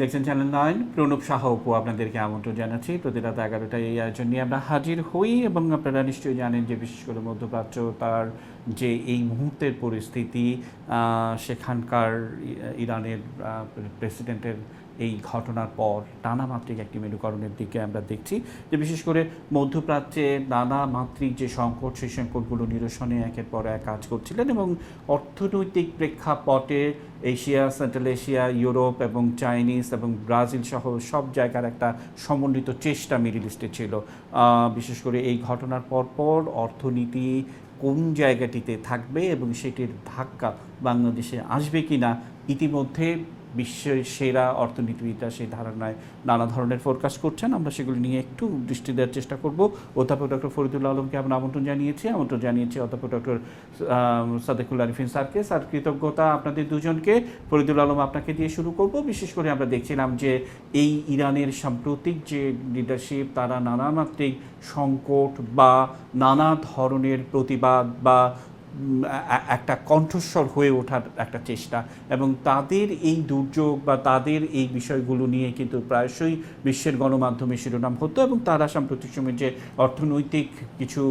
দেখছেন channel nine Pranab Saha Apu আপনাদেরকে আমন্ত্রণ জানাচ্ছি। প্রতি রাত এগারোটায় এই আয়োজন নিয়ে আমরা হাজির হই এবং আপনারা নিশ্চয়ই জানেন যে বিশেষ করে মধ্যপ্রাচ্য তার যে এই মুহূর্তের পরিস্থিতি সেখানকার ইরানের প্রেসিডেন্টের এই ঘটনার পর নানামাত্রিক একটি মেরুকরণের দিকে আমরা দেখছি যে বিশেষ করে মধ্যপ্রাচ্যে নানা মাত্রিক যে সংকট, সেই সংকটগুলো নিরসনে একের পর এক কাজ করছিলেন এবং অর্থনৈতিক প্রেক্ষাপটে এশিয়া, সেন্ট্রাল এশিয়া, ইউরোপ এবং চাইনিজ এবং ব্রাজিল সহ সব জায়গার একটা সমন্বিত চেষ্টা মিডিল ইস্টে ছিল। বিশেষ করে এই ঘটনার পরপর অর্থনীতি কোন জায়গাটিতে থাকবে এবং সেটির ধাক্কা বাংলাদেশে আসবে কিনা ইতিমধ্যে বিশ্বের সেরা অর্থনীতিবিদরা সেই ধারণায় নানা ধরনের ফোরকাস্ট করছেন। আমরা সেগুলি নিয়ে একটু দৃষ্টি দেওয়ার চেষ্টা করব। অধ্যাপক ডক্টর ফরিদুল্লাহ আলমকে আমরা আমন্ত্রণ জানিয়েছি। আমন্ত্রণ জানিয়েছি অধ্যাপক ডক্টর সাদেকুল আরিফিন স্যারকে। স্যার, কৃতজ্ঞতা আপনাদের দুজনকে। ফরিদুল আলম আপনাকে দিয়ে শুরু করব। বিশেষ করে আমরা দেখছিলাম যে এই ইরানের সাম্প্রতিক যে লিডারশিপ তারা নানা মাত্রিক সংকট বা নানা ধরনের প্রতিবাদ বা একটা কণ্ঠস্বর হয়ে ওঠার একটা চেষ্টা এবং তাদের এই দুর্যোগ বা তাদের এই বিষয়গুলো নিয়ে কিন্তু প্রায়শই বিশ্বের গণমাধ্যমে শিরোনাম হতো এবং তারা সাম্প্রতিক সময়ে যে অর্থনৈতিক কিছু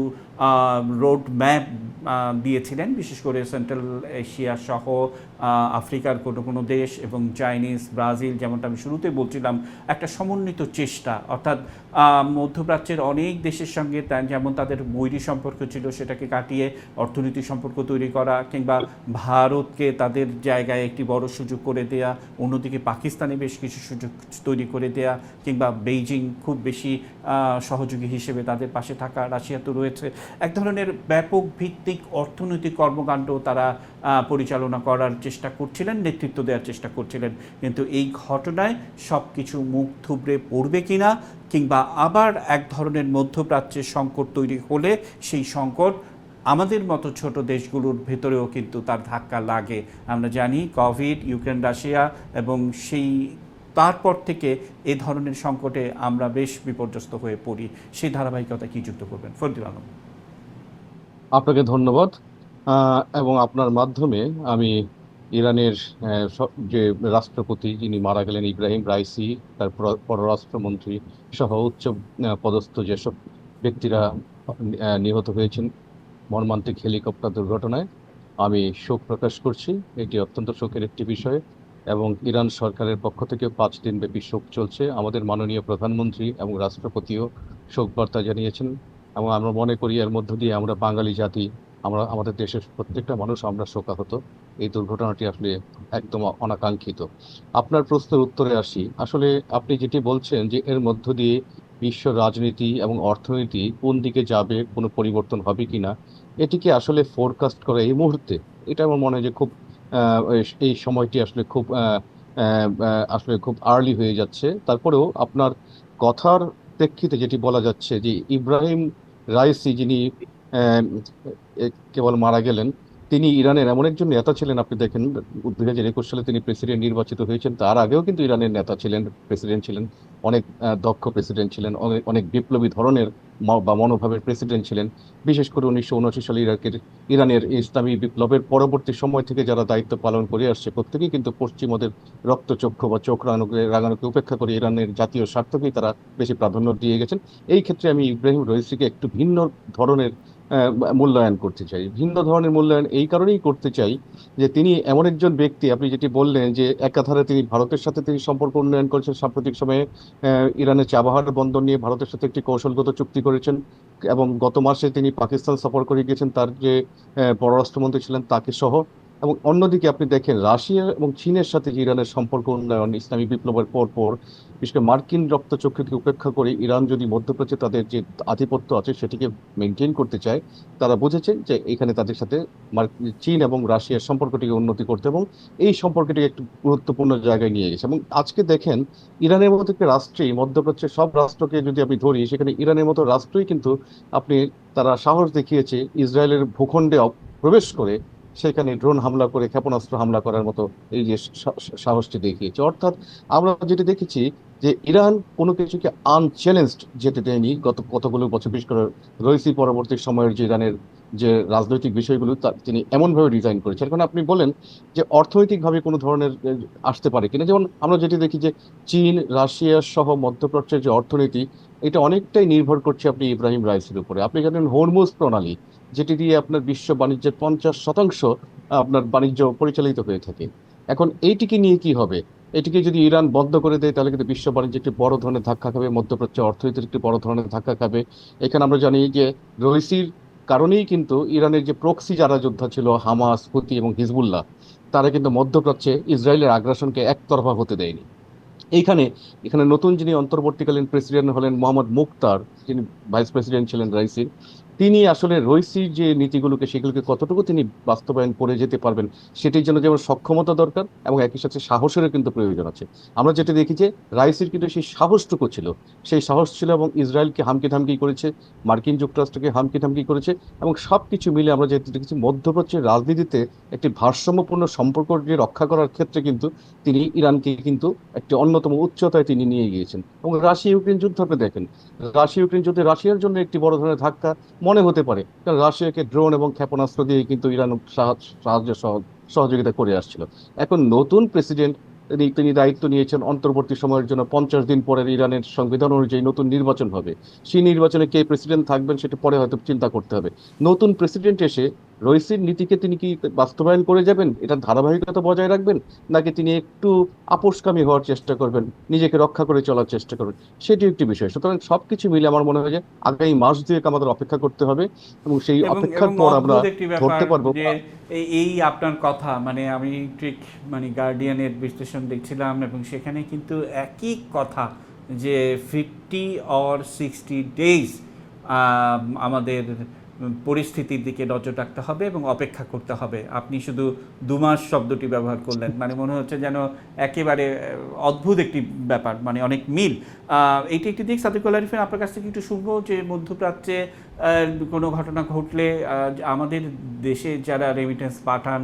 রোড ম্যাপ দিয়েছিলেন। বিশেষ করে সেন্ট্রাল এশিয়া সহ আফ্রিকার কোনো কোনো দেশ এবং চাইনিজ ব্রাজিল যেমনটা আমি শুরুতে বলছিলাম, একটা সমন্বিত চেষ্টা। অর্থাৎ মধ্যপ্রাচ্যের অনেক দেশের সঙ্গে যেমন তাদের বৈরী সম্পর্ক ছিল, সেটাকে কাটিয়ে অর্থনীতি সম্পর্ক তৈরি করা কিংবা ভারতকে তাদের জায়গায় একটি বড় সুযোগ করে দেয়া, অন্যদিকে পাকিস্তানে বেশ কিছু সুযোগ তৈরি করে দেয়া কিংবা বেইজিং খুব বেশি সহযোগী হিসেবে তাদের পাশে থাকা। রাশিয়া তো রয়েছে। এক ধরনের ব্যাপক ভিত্তিক অর্থনৈতিক কর্মকাণ্ড তারা পরিচালনা করার চেষ্টা করছিলেন, নেতৃত্ব দেওয়ার চেষ্টা করছিলেন। কিন্তু এই ঘটনায় সব কিছু মুখ থুবড়ে পড়বে কিনা কিংবা আবার এক ধরনের মধ্যপ্রাচ্যের সংকট তৈরি হলে সেই সংকট আমাদের মতো ছোট দেশগুলোর ভেতরেও কিন্তু তার ধাক্কা লাগে। আমরা জানি কোভিড ইউক্রেন, রাশিয়া এবং সেই তারপর থেকে এ ধরনের সংকটে আমরা বেশ বিপর্যস্ত হয়ে পড়ি। সেই ধারাবাহিকতা কি যুক্ত করবেন? ফজলুল আলম। আপনাকে ধন্যবাদ এবং আপনার মাধ্যমে আমি ইরানের যে রাষ্ট্রপতি, যিনি মারা গেলেন, ইব্রাহিম রাইসি, তার পর- পররাষ্ট্রমন্ত্রী সহ উচ্চ পদস্থ যেসব ব্যক্তিরা নিহত হয়েছেন মর্মান্তিক হেলিকপ্টার দুর্ঘটনায়, আমি শোক প্রকাশ করছি। এটি অত্যন্ত শোকের একটি বিষয় এবং ইরান সরকারের পক্ষ থেকে পাঁচ দিন ব্যাপী শোক চলছে। আমাদের মাননীয় প্রধানমন্ত্রী এবং রাষ্ট্রপতিও শোক বার্তা জানিয়েছেন। এবং আমরা মনে করি এর মধ্য দিয়ে আমরা বাঙালি জাতি, আমরা, আমাদের দেশের প্রত্যেকটা মানুষ আমরা শোকাহত। এই দুর্ঘটনাটি আসলে একদম অনাকাঙ্ক্ষিত। আপনার প্রশ্নের উত্তরে আসি। আসলে আপনি যেটি বলছেন যে এর মধ্য দিয়ে বিশ্ব রাজনীতি এবং অর্থনীতি কোন দিকে যাবে, কোনো পরিবর্তন হবে কিনা এটিকে আসলে ফোরকাস্ট করা এই মুহূর্তে? এটা আমার মনে হয় যে খুব এই- সময়টি আসলে খুব আসলে খুব আর্লি হয়ে যাচ্ছে। তারপরেও আপনার কথার প্রেক্ষিতে যেটি বলা যাচ্ছে যে ইব্রাহিম রাইসি যিনি কেবল মারা গেলেন, তিনি ইরানের এমন একজন নেতা ছিলেন, আপনি দেখেন, দু হাজার একুশ সালে তিনি প্রেসিডেন্ট নির্বাচিত হয়েছেন, তার আগেও কিন্তু ইরানের নেতা ছিলেন, প্রেসিডেন্ট ছিলেন। অনেক দক্ষ প্রেসিডেন্ট ছিলেন অনেক অনেক বিপ্লবী ধরনের বা মনোভাবের প্রেসিডেন্ট ছিলেন। বিশেষ করে উনিশশো উনআশি সালে ইরাকের, ইরানের ইসলামী বিপ্লবের পরবর্তী সময় থেকে যারা দায়িত্ব পালন করে আসছে, প্রত্যেকেই কিন্তু পশ্চিমদের রক্তচক্ষু বা চোখ রাঙানোকে রাঙানোকে উপেক্ষা করে ইরানের জাতীয় স্বার্থকেই তারা বেশি প্রাধান্য দিয়ে গেছেন। এই ক্ষেত্রে আমি ইব্রাহিম রইসিকে একটু ভিন্ন ধরনের মূল্যায়ন করতে চাই। ভিন্ন ধরনের মূল্যায়ন এই কারণেই করতে চাই যে তিনি এমন একজন ব্যক্তি, আপনি যেটি বললেন যে একাধারে তিনি ভারতের সাথে তিনি সম্পর্ক উন্নয়ন করেছেন, সাম্প্রতিক সময়ে ইরানের চাবাহার বন্দর নিয়ে ভারতের সাথে একটি কৌশলগত চুক্তি করেছেন এবং গত মাসে তিনি পাকিস্তান সফর করে গিয়েছেন তার যে পররাষ্ট্রমন্ত্রী ছিলেন তাকে সহ। এবং অন্যদিকে আপনি দেখেন রাশিয়া এবং চীনের সাথে যে ইরানের সম্পর্ক উন্নয়ন, ইসলামী বিপ্লবের পর পর বিশেষ করে মার্কিন রক্তচক্রকে উপেক্ষা করে ইরান যদি মধ্যপ্রাচ্যে তাদের যে আধিপত্য আছে সেটিকে মেনটেন করতে চায়, তারা বুঝেছে যে এখানে তাদের সাথে চীন এবং রাশিয়ার সম্পর্কটিকে উন্নতি করতে এবং এই সম্পর্কটিকে একটু গুরুত্বপূর্ণ জায়গায় নিয়ে গেছে। এবং আজকে দেখেন ইরানের মতো একটি রাষ্ট্রেই মধ্যপ্রাচ্যের সব রাষ্ট্রকে যদি আপনি ধরি, সেখানে ইরানের মতো রাষ্ট্রই কিন্তু আপনি, তারা সাহস দেখিয়েছে ইসরায়েলের ভূখণ্ডে প্রবেশ করে সেখানে ড্রোন হামলা করে, ক্ষেপণাস্ত্র হামলা করার মতো এই যে সাহসটি দেখিয়েছে। অর্থাৎ আমরা যেটি দেখেছি যে ইরান কোনো কিছুকে আনচ্যালেঞ্জড যেতে দেয়নি। গত কতগুলো বছর, বিশেষ করে রইসি পরবর্তী সময়ের যে ইরানের যে রাজনৈতিক বিষয়গুলো তিনি এমনভাবে ডিজাইন করেছেন। এখন আপনি বলেন যে অর্থনৈতিকভাবে কোনো ধরনের আসতে পারে কিনা? যেমন আমরা যেটি দেখি যে চীন, রাশিয়া সহ মধ্যপ্রাচ্যের যে অর্থনীতি, এটা অনেকটাই নির্ভর করছে আপনি ইব্রাহিম রাইসের উপরে। আপনি জানেন, হরমুজ প্রণালী যেটি দিয়ে আপনার বিশ্ব বাণিজ্যের পঞ্চাশ শতাংশ আপনার বাণিজ্য পরিচালিত হয়ে থাকে। এখন এইটিকে নিয়ে কি হবে? এটিকে যদি ইরান বন্ধ করে দেয়, তাহলে কিন্তু বিশ্ব বাণিজ্য একটি বড় ধরনের ধাক্কা খাবে, মধ্যপ্রাচ্য অর্থনীতির একটি বড় ধরনের ধাক্কা খাবে। এখানে আমরা জানি যে রইসির কারণেই কিন্তু ইরানের যে প্রক্সি যারা যোদ্ধা ছিল, হামাস, হুতি এবং হিজবুল্লাহ, তারা কিন্তু মধ্যপ্রাচ্যে ইসরায়েলের আগ্রাসনকে একতরফা হতে দেয়নি। এইখানে, এখানে নতুন যিনি অন্তর্বর্তীকালীন প্রেসিডেন্ট হলেন মোহাম্মদ মুক্তার, যিনি ভাইস প্রেসিডেন্ট ছিলেন রাইসির তিনি আসলে রইসির যে নীতিগুলোকে, সেগুলোকে কতটুকু তিনি বাস্তবায়ন করে যেতে পারবেন, সেটির জন্য যেমন সক্ষমতা দরকার এবং একই সাথে সাহসেরও কিন্তু প্রয়োজন আছে। আমরা যেটা দেখি যে রাইসির কিন্তু সেই সাহসটুকু ছিল। সেই সাহস ছিল এবং ইসরায়েলকে হামকি ধামকি করেছে, মার্কিন যুক্তরাষ্ট্রকে হামকি ধামকি করেছে এবং সব কিছু মিলে আমরা যেটা দেখেছি, মধ্যপ্রাচ্যের রাজনীতিতে একটি ভারসাম্যপূর্ণ সম্পর্ক যে রক্ষা করার ক্ষেত্রে কিন্তু তিনি ইরানকে কিন্তু একটি অন্যতম উচ্চতায় তিনি নিয়ে গিয়েছেন। এবং রাশিয়া ইউক্রেন যুদ্ধ আপনি দেখেন রাশিয়া ইউক্রেন যুদ্ধে রাশিয়ার জন্য একটি বড় ধরনের ধাক্কা মনে হতে পারে, কারণ রাশিয়াকে ড্রোন এবং ক্ষেপণাস্ত্র দিয়ে কিন্তু ইরান সাহায্য সাহায্য সহ- সহযোগিতা করে আসছিল। এখন নতুন প্রেসিডেন্ট তিনি দায়িত্ব নিয়েছেন অন্তর্বর্তী সময়ের জন্য পঞ্চাশ দিন পরের ইরানের সংবিধান অনুযায়ী নতুন নির্বাচন হবে। সেই নির্বাচনে কে প্রেসিডেন্ট থাকবেন সেটা পরে হয়তো চিন্তা করতে হবে। নতুন প্রেসিডেন্ট এসে রইসির নীতিকে তিনি কি বাস্তবায়ন করে যাবেন? এটার ধারাবাহিকতা বজায় রাখবেন? নাকি তিনি একটু আপোষকামী হওয়ার চেষ্টা করবেন? নিজেকে রক্ষা করে চলার চেষ্টা করবেন? সেটি একটি বিষয়। সুতরাং সবকিছু মিলে আমার মনে হয় যে আগামী মাস দুয়েক আমাদের অপেক্ষা করতে হবে এবং সেই অপেক্ষার পর আমরা ধরতে পারব। এই আপনার কথা মানে আমি ঠিক মানে গার্ডিয়ানের বিশ্লেষণ দেখছিলাম এবং সেখানে কিন্তু একই কথা যে ফিফটি অর সিক্সটি ডেজ আমাদের পরিস্থিতির দিকে নজর রাখতে হবে এবং অপেক্ষা করতে হবে। আপনি শুধু দুমাস শব্দটি ব্যবহার করলেন। মানে মনে হচ্ছে যেন একেবারে অদ্ভুত একটি ব্যাপার মানে অনেক মিল। এইটি একটি দিক, সাদিকুল আরিফিন আপনার কাছ থেকে একটু শুনব যে মধ্যপ্রাচ্যে কোনো ঘটনা ঘটলে আমাদের দেশে যারা রেমিটেন্স পাঠান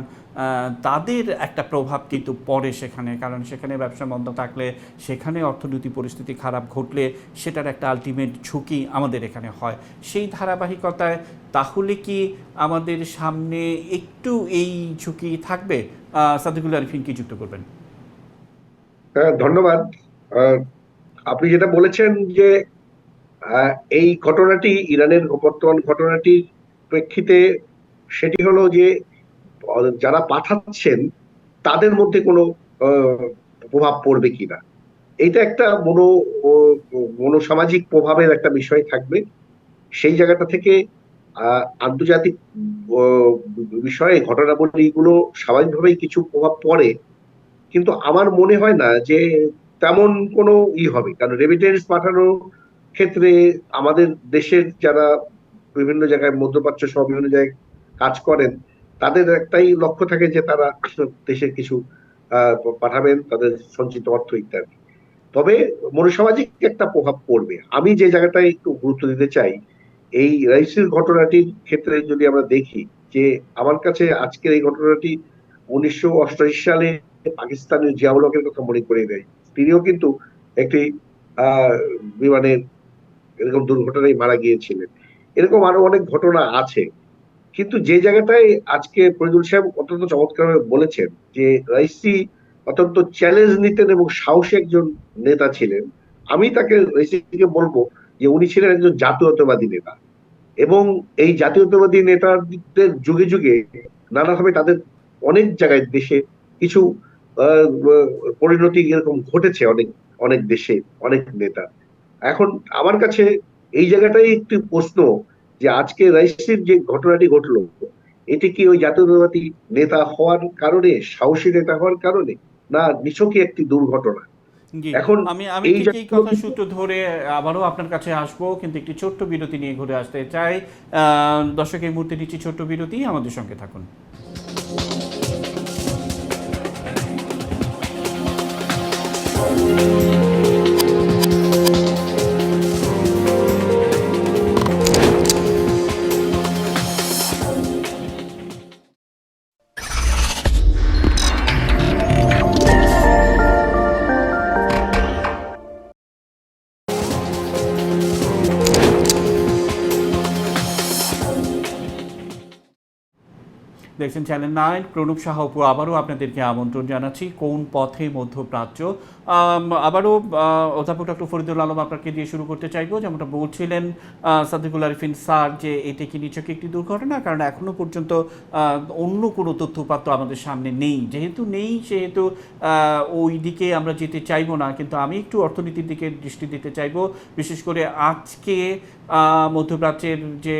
তাদের একটা প্রভাব কিন্তু পড়ে সেখানে। কারণ সেখানে ব্যবসা বন্ধ থাকলে, সেখানে অর্থনৈতিক পরিস্থিতি খারাপ ঘটলে সেটার একটা আলটিমেট ঝুঁকি আমাদের এখানে হয়। সেই ধারাবাহিকতায় তাহলে কি আমাদের সামনে একটু এই ঝুঁকি থাকবে? সাদিকুল আরিফিন, কি যুক্ত করবেন? হ্যাঁ ধন্যবাদ। আপনি যেটা বলেছেন যে এই ঘটনাটি ইরানের বর্তমান ঘটনাটির প্রেক্ষিতে সেটি হলো যে, যারা পাঠাচ্ছেন, তাদের মধ্যে কোনো প্রভাব পড়বে কিনা? এইটা একটা মনো মনোসামাজিক প্রভাবের একটা বিষয় থাকবে। সেই জায়গাটা থেকে আন্তর্জাতিক বিষয়ে ঘটনাবলীগুলো স্বাভাবিকভাবেই কিছু প্রভাব পড়ে। কিন্তু আমার মনে হয় না যে তেমন কোনো ই হবে। কারণ রেমিটেন্স পাঠানোর ক্ষেত্রে আমাদের দেশের যারা বিভিন্ন জায়গায় মধ্যপ্রাচ্য সহ বিভিন্ন জায়গায় কাজ করেন, তাদের একটাই লক্ষ্য থাকে যে তারা দেশের কিছু পাঠাবেন, তাদের সঞ্চিত অর্থ ইত্যাদি। তবে মনোসামাজিক একটা প্রভাব পড়বে। আমি যে জায়গাটায় একটু গুরুত্ব দিতে চাই, এই রাইসির ঘটনাটির ক্ষেত্রে যদি আমরা দেখি যে আমার কাছে আজকের এই ঘটনাটি উনিশশো অষ্টআশি সালে পাকিস্তানের জিয়াউল হকের কথা মনে করে দেয়। তিনিও কিন্তু একটি আহ বিমানের এরকম দুর্ঘটনায় মারা গিয়েছিলেন। এরকম আরও অনেক ঘটনা আছে। কিন্তু যে জায়গাটায় আজকে ফরিদুল সাহেব অত্যন্ত চমৎকারভাবে বলেছেন যে রাইসি অত্যন্ত চ্যালেঞ্জ নিতেন এবং সাহসী একজন নেতা ছিলেন, আমি তাকে রাইসিকে বলব যে উনি ছিলেন একজন জাতীয়তাবাদী নেতা এবং এই জাতীয়তাবাদী নেতাদের যুগে যুগে নানাভাবে তাদের অনেক জায়গায় দেশে কিছু পরিণতি এরকম ঘটেছে অনেক অনেক দেশে অনেক নেতা। এখন আমার কাছে এই জায়গাটাই একটি প্রশ্ন যে আজকে রাইসির যে ঘটনাটি ঘটলো এটি কি ওই জাতীয়তাবাদী নেতা হওয়ার কারণে সাহসী নেতা হওয়ার কারণে না নিছকই একটি দুর্ঘটনা? এখন আমি আমি এই কথা সূত্র ধরে আবারও আপনার কাছে আসব কিন্তু একটি ছোট্ট বিরতি নিয়ে ঘুরে আসতে চাই। আহ, দর্শক এই মুহূর্তে নিচ্ছি ছোট্ট বিরতি আমাদের সঙ্গে থাকুন। দেখছেন চ্যানেল নাইন প্রণব সাহা অপু আবারও আপনাদেরকে আমন্ত্রণ জানাচ্ছি। কোন পথে মধ্যপ্রাচ্য আবারও অধ্যাপক ডক্টর ফরিদুল আলম আপনাকে দিয়ে শুরু করতে চাইব। যেমনটা বলছিলেন সাদিকুল আরিফিন স্যার যে এটি কি নিছক একটি দুর্ঘটনা, কারণ এখনও পর্যন্ত অন্য কোনো তথ্যপাত্র আমাদের সামনে নেই। যেহেতু নেই, সেহেতু ওই দিকে আমরা যেতে চাইব না, কিন্তু আমি একটু অর্থনীতির দিকে দৃষ্টি দিতে চাইব। বিশেষ করে আজকে মধ্যপ্রাচ্যের যে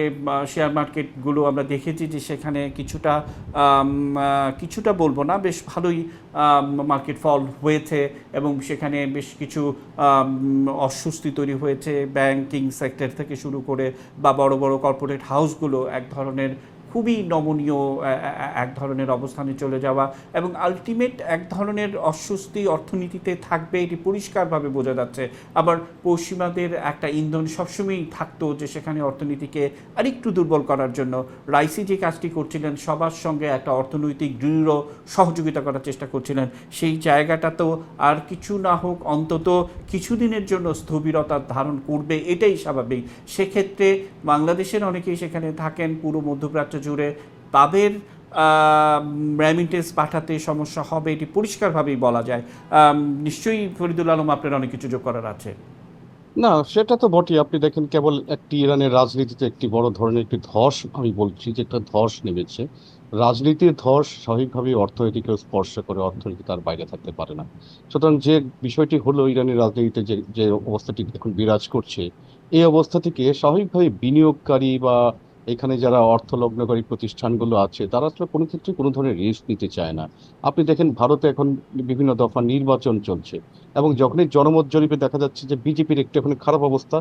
শেয়ার মার্কেটগুলো আমরা দেখেছি যে সেখানে কিছুটা কিছুটা বলব না, বেশ ভালোই মার্কেট ফল হয়েছে এবং সেখানে বেশ কিছু অস্বস্তি তৈরি হয়েছে ব্যাংকিং সেক্টর থেকে শুরু করে বা বড় বড় কর্পোরেট হাউসগুলো এক ধরনের খুবই নমনীয় এক ধরনের অবস্থানে চলে যাওয়া এবং আলটিমেট এক ধরনের অস্বস্তি অর্থনীতিতে থাকবে, এটি পরিষ্কারভাবে বোঝা যাচ্ছে। আবার পশ্চিমাদের একটা ইন্ধন সবসময়ই থাকতো যে সেখানে অর্থনীতিকে আরেকটু দুর্বল করার জন্য। রাইসি যে কাজটি করছিলেন, সবার সঙ্গে একটা অর্থনৈতিক দৃঢ় সহযোগিতা করার চেষ্টা করছিলেন। সেই জায়গাটা তো আর কিছু না হোক, অন্তত কিছুদিনের জন্য স্থবিরতা ধারণ করবে, এটাই স্বাভাবিক। সেক্ষেত্রে বাংলাদেশের অনেকেই সেখানে থাকেন পুরো মধ্যপ্রাচ্য জুড়ে তাদের রেমিটেন্স পাঠাতে সমস্যা হবে, এটি পরিষ্কারভাবেই বলা যায়। নিশ্চয়ই ফরিদুল আলম, আপনার অনেক কিছু যোগ করার আছে। না, সেটা তো বটেই। আপনি দেখেন, কেবল একটি ইরানের রাজনীতিতে একটি বড় ধরনের একটি ধস, আমি বলছি যে একটা ধস নেমেছে। রাজনীতির ধস স্বাভাবিকভাবেই অর্থনীতিকে স্পর্শ করে, অর্থনীতি তার বাইরে থাকতে পারে না। সুতরাং যে বিষয়টি হলো ইরানের রাজনীতিতে যে যে অবস্থাটি এখন বিরাজ করছে, এই অবস্থা থেকে স্বাভাবিকভাবে বিনিয়োগকারী বা এখানে যারা অর্থ লগ্নকারী প্রতিষ্ঠানগুলো আছে, তারা আসলে কোনো ক্ষেত্রে কোনো ধরনের রিস্ক নিতে চায় না। আপনি দেখেন, ভারতে এখন বিভিন্ন দফা নির্বাচন চলছে এবং যখনই জনমত জরিপে দেখা যাচ্ছে যে বিজেপির একটু এখন খারাপ অবস্থা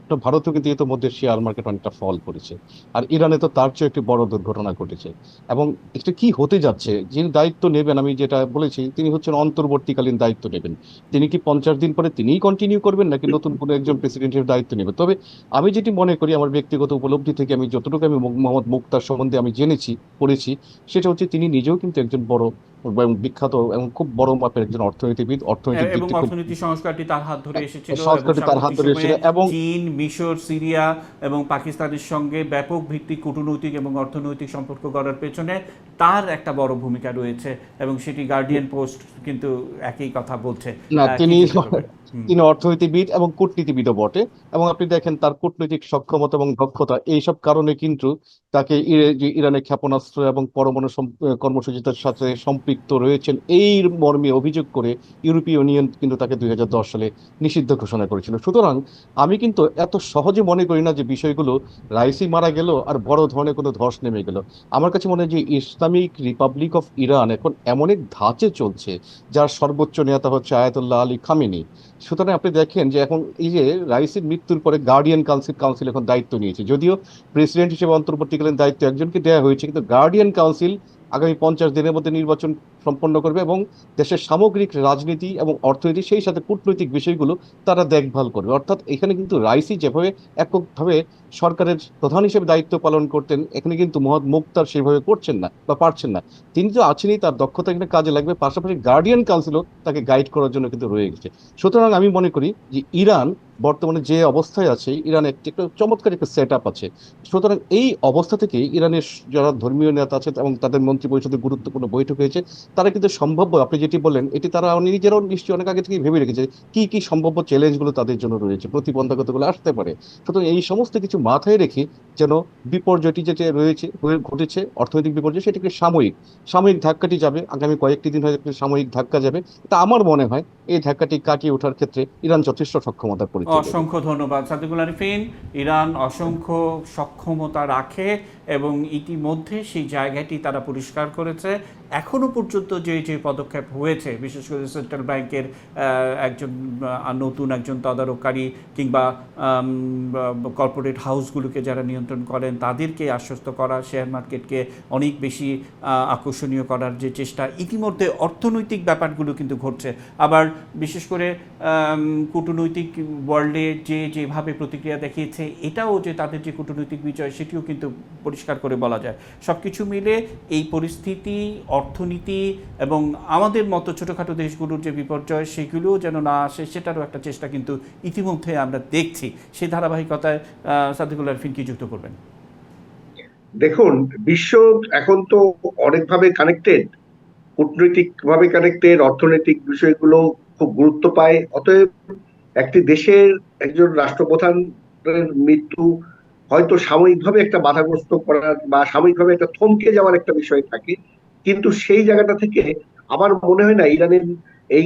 আপনার ভারতেও কিন্তু ইতিমধ্যে শেয়ার মার্কেট অনেকটা ফল করেছে। আর ইরানে তো তার চেয়ে একটি বড় দুর্ঘটনা ঘটেছে। এবং এটা কি হতে যাচ্ছে? যিনি দায়িত্ব নেবেন, আমি যেটা বলেছি, তিনি হচ্ছেন অন্তর্বর্তীকালীন দায়িত্ব নেবেন। তিনি কি পঞ্চাশ দিন পরে তিনিই কন্টিনিউ করবেন, নাকি নতুন কোনো একজন প্রেসিডেন্টের দায়িত্ব নেবেন? তবে আমি যেটি মনে করি, আমার ব্যক্তিগত উপলব্ধি থেকে আমি যতটুকু আমি মোহাম্মদ মুক্তার সম্বন্ধে আমি জেনেছি, পড়েছি, সেটা হচ্ছে তিনি নিজেও কিন্তু একজন বড় এবং বিখ্যাত এবং খুব বড় মাপের একজন অর্থনীতিবিদ অর্থনৈতিক দিক এবং অর্থনীতি সংস্কারটি তার হাত ধরে এসেছিল এবং সংস্কারটি তার হাত ধরে এসেছিল এবং চীন মিশর সিরিয়া এবং পাকিস্তানের সঙ্গে ব্যাপক ভিত্তিক কূটনৈতিক এবং অর্থনৈতিক সম্পর্ক গড়ার পেছনে তার একটা বড় ভূমিকা রয়েছে এবং সেটি গার্ডিয়ান পোস্ট কিন্তু একই কথা বলছে না তিনি। তিনি অর্থনীতিবিদ এবং কূটনীতিবিদও বটে এবং আপনি দেখেন তার কূটনৈতিক সক্ষমতা এবং দক্ষতা এইসব কারণে কিন্তু তাকে ইরানের ক্ষেপণাস্ত্র এবং পরমাণু কর্মসূচিতার সাথে সম্পৃক্ত রয়েছেন। এই মর্মে অভিযোগ করে ইউরোপীয় ইউনিয়ন কিন্তু তাকে দুই হাজার দশ সালে নিষিদ্ধ ঘোষণা করেছিল। সুতরাং আমি কিন্তু এত সহজে মনে করি না যে বিষয়গুলো রাইসি মারা গেল আর বড় ধরনের কোনো ধস নেমে গেল। আমার কাছে মনে হয় যে ইসলামিক রিপাবলিক অফ ইরান এখন এমন এক ধাঁচে চলছে যার সর্বোচ্চ নেতা হচ্ছে আয়াতুল্লাহ আলী খামেনি। সুতরাং আপনি দেখেন যে এখন এই যে রাইসির মৃত্যুর পরে গার্ডিয়ান কাউন্সিল কাউন্সিল এখন দায়িত্ব নিয়েছে। যদিও প্রেসিডেন্ট হিসেবে অন্তর্বর্তীকালীন দায়িত্ব একজনকে দেওয়া হয়েছে, কিন্তু গার্ডিয়ান কাউন্সিল আগামী পঞ্চাশ দিনের মধ্যে নির্বাচন সম্পন্ন করবে এবং দেশের সামগ্রিক রাজনীতি এবং অর্থনীতি, সেই সাথে কূটনৈতিক বিষয়গুলো তারা দেখভাল করবে। অর্থাৎ এখানে কিন্তু রাইসি যেভাবে এককভাবে সরকারের প্রধান হিসেবে দায়িত্ব পালন করতেন, এখানে কিন্তু মোহাম্মদ মুক্তার সেভাবে করছেন না বা পারছেন না। তিনি তো আছেনই, তার দক্ষতা এখানে কাজে লাগবে, পাশাপাশি গার্ডিয়ান কাউন্সিলও তাকে গাইড করার জন্য কিন্তু রয়ে গেছে। সুতরাং আমি মনে করি যে ইরান বর্তমানে যে অবস্থায় আছে ইরানে একটি একটা চমৎকার একটা সেট আছে। সুতরাং এই অবস্থা থেকে ইরানের যারা ধর্মীয় নেতা আছে এবং তাদের মন্ত্রী পরিষদের গুরুত্বপূর্ণ বৈঠক হয়েছে, তারা কিন্তু সম্ভাব্য, আপনি যেটি বললেন, এটি তারা নিজেরাও নিশ্চয়ই অনেক আগে থেকেই ভেবে রেখেছে, কি কি সম্ভাব্য চ্যালেঞ্জগুলো তাদের জন্য রয়েছে, প্রতিবন্ধকতাগুলো আসতে পারে। সুতরাং এই সমস্ত কিছু মাথায় রেখে যেন বিপর্যয়টি যেটা রয়েছে ঘটেছে, অর্থনৈতিক বিপর্যয়, সেটিকে সাময়িক সাময়িক ধাক্কাটি যাবে, আগামী কয়েকটি দিন হয়তো সাময়িক ধাক্কা যাবে। তা আমার মনে হয়, এই ধাক্কাটি কাটিয়ে ওঠার ক্ষেত্রে ইরান যথেষ্ট সক্ষমতার পরিচয়। দেবে। অসংখ্য ধন্যবাদ। সাদিকুল আরিফিন ইরান অসংখ্য সক্ষমতা রাখে এবং ইতিমধ্যে সেই জায়গাটি তারা পরিষ্কার করেছে। এখনও পর্যন্ত যে যে পদক্ষেপ হয়েছে, বিশেষ করে সেন্ট্রাল ব্যাংকের একজন নতুন একজন তদারককারী কিংবা কর্পোরেট হাউসগুলোকে যারা নিয়ন্ত্রণ করেন, তাদেরকে আশ্বস্ত করা শেয়ার মার্কেটকে অনেক বেশি আকর্ষণীয় করার যে চেষ্টা, ইতিমধ্যে অর্থনৈতিক ব্যাপারগুলো কিন্তু ঘটছে। আবার বিশেষ করে কূটনৈতিক ওয়ার্ল্ডে যে, যেভাবে প্রতিক্রিয়া দেখিয়েছে, এটাও যে তাদের যে কূটনৈতিক বিজয়, সেটিও কিন্তু পরিষ্কার করে বলা যায়। সব কিছু মিলে এই পরিস্থিতি, অর্থনীতি এবং আমাদের মতো ছোটোখাটো দেশগুলোর যে বিপর্যয়, সেগুলোও যেন না আসে, সেটারও একটা চেষ্টা কিন্তু ইতিমধ্যে আমরা দেখছি। সেই ধারাবাহিকতায় সাদিকুল আরফিন কি যুক্ত করবেন? দেখুন, বিশ্ব এখন তো অনেকভাবে কানেক্টেড কূটনৈতিক ভাবে কানেক্টেড অর্থনৈতিক বিষয়গুলো খুব গুরুত্ব পায়। অতএব একটি দেশের একজন রাষ্ট্রপ্রধানের মৃত্যু হয়তো সাময়িকভাবে একটা বাধাগ্রস্ত করার বা সাময়িকভাবে একটা থমকে যাওয়ার একটা বিষয় থাকে, কিন্তু সেই জায়গাটা থেকে আমার মনে হয় না ইরানের এই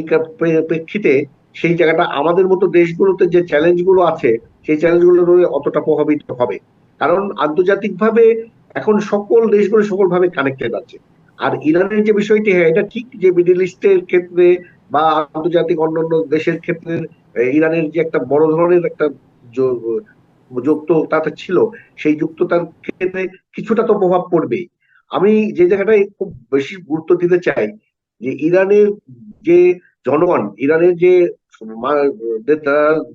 প্রেক্ষিতে সেই জায়গাটা আমাদের মতো দেশগুলোতে যে চ্যালেঞ্জগুলো আছে, সেই চ্যালেঞ্জগুলো অতটা প্রভাবিত হবে। কারণ আন্তর্জাতিকভাবে এখন সকল দেশগুলো সকল ভাবে কানেক্টেড আছে। আর ইরানের যে বিষয়টি হ্যাঁ এটা ঠিক যে মিডিল ইস্টের ক্ষেত্রে বা আন্তর্জাতিক অন্যান্য দেশের ক্ষেত্রে ইরানের যে একটা বড় ধরনের একটা য- যুক্ততাটা ছিল, সেই যুক্ততার ক্ষেত্রে কিছুটা তো প্রভাব পড়বেই। আমি যে জায়গাটায় খুব বেশি গুরুত্ব দিতে চাই, যে ইরানের যে জনগণ, ইরানের যে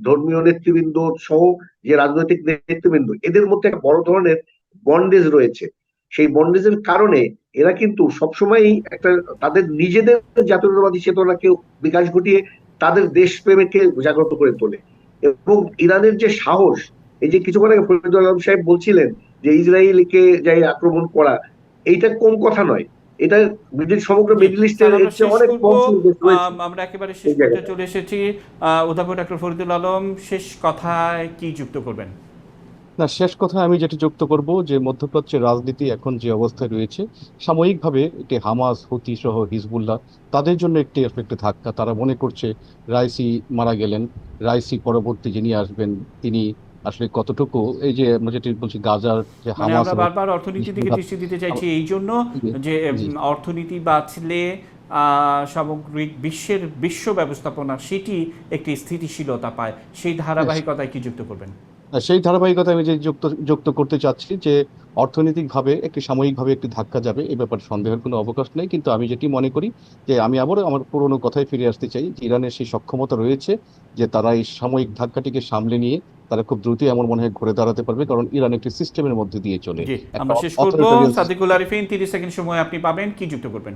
ধর্মীয় নেতৃবৃন্দ সহ যে রাজনৈতিক নেতৃবৃন্দ, এদের মধ্যে একটা বড় ধরনের বন্ডেজ রয়েছে। সেই বন্ডেজের কারণে এরা কিন্তু সবসময়ই একটা তাদের নিজেদের জাতীয়তাবাদী চেতনাকে বিকাশ ঘটিয়ে তাদের দেশপ্রেমকে জাগ্রত করে তোলে। এবং ইরানের যে সাহস এই যে কিছুক্ষণ আগে ফরিদুল আলম সাহেব বলছিলেন যে ইসরায়েলকে যাই আক্রমণ করা এইটা কম কথা নয়। এটা সমগ্র মিডিল ইস্টের অনেক কম আমরা একেবারে শেষ। চলে এসেছি। অধ্যাপক ডক্টর ফরিদুল আলম শেষ কথায় কি যুক্ত করবেন? না শেষ কথা আমি যেটি যুক্ত করব যে মধ্যপ্রাচ্যের রাজনীতি এখন যে অবস্থায় রয়েছে সাময়িকভাবে একটি হামাস হুতি সহ হিজবুল্লাহ তাদের জন্য একটি একটি ধাক্কা। তারা মনে করছে রাইসি মারা গেলেন রাইসি পরবর্তী যিনি আসবেন তিনি আসলে কতটুকু এই যে আমরা যেটি বলছি গাজার যে মানে হামাস আমরা বারবার অর্থনীতির দিকে দৃষ্টি দিতে চাইছি এই জন্য যে অর্থনীতি বাঁচলে আহ, সামগ্রিক বিশ্বের বিশ্ব ব্যবস্থাপনা সেটি একটি স্থিতিশীলতা পায়। সেই ধারাবাহিকতায় কি যুক্ত করবেন? সেই ধারাবাহিকতা আমি যে যুক্ত যুক্ত করতে চাচ্ছি যে অর্থনৈতিকভাবে একটি সাময়িকভাবে একটি ধাক্কা যাবে এ ব্যাপারে সন্দেহের কোনো অবকাশ নেই। কিন্তু আমি যেটি মনে করি যে আমি আবারও আমার পুরনো কথায় ফিরে আসতে চাই যে ইরানের সেই সক্ষমতা রয়েছে যে তারা এই সাময়িক ধাক্কাটিকে সামলে নিয়ে তারা খুব দ্রুত আমার মনে হয় ঘুরে দাঁড়াতে পারবে কারণ ইরান একটি সিস্টেমের মধ্যে দিয়ে চলে। আমরা শেষ করব। সাদিকুল আরিফিন তিরিশ সেকেন্ড সময় আপনি পাবেন কি যুক্ত করবেন?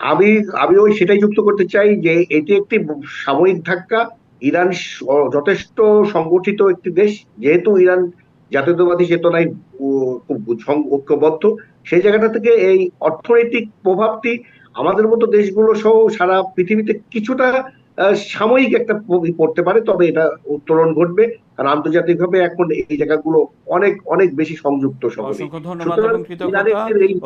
আমি আমি ওই সেটাই যুক্ত করতে চাই যে এটি একটি সাময়িক ধাক্কা ইরান যথেষ্ট সংগঠিত একটি দেশ। যেহেতু ইরান জাতীয়তাবাদী চেতনায় খুব ঐক্যবদ্ধ, সেই জায়গাটা থেকে এই অর্থনৈতিক প্রভাবটি আমাদের মতো দেশগুলো সহ সারা পৃথিবীতে কিছুটা সাময়িক একটা পড়তে পারে তবে এটা উত্তরণ ঘটবে। কারণ আন্তর্জাতিকভাবে এখন এই জায়গাগুলো অনেক অনেক বেশি সংযুক্ত অসংখ্য ধন্যবাদ এবং কৃতজ্ঞতা।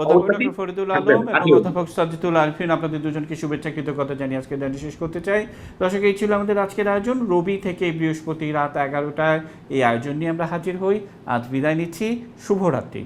অধ্যাপক অবস্থাটি ডক্টর ফরিদুল আলম এবং অধ্যাপক সাজিদুল আলফিন আপনাদের দুজনকে শুভেচ্ছা কৃতজ্ঞতা জানিয়ে আজকে দিনটি শেষ করতে চাই। দর্শক এই ছিল আমাদের আজকের আয়োজন। রবি থেকে বৃহস্পতি রাত এগারোটায় এই আয়োজন নিয়ে আমরা হাজির হই। আজ বিদায় নিচ্ছি। শুভরাত্রি।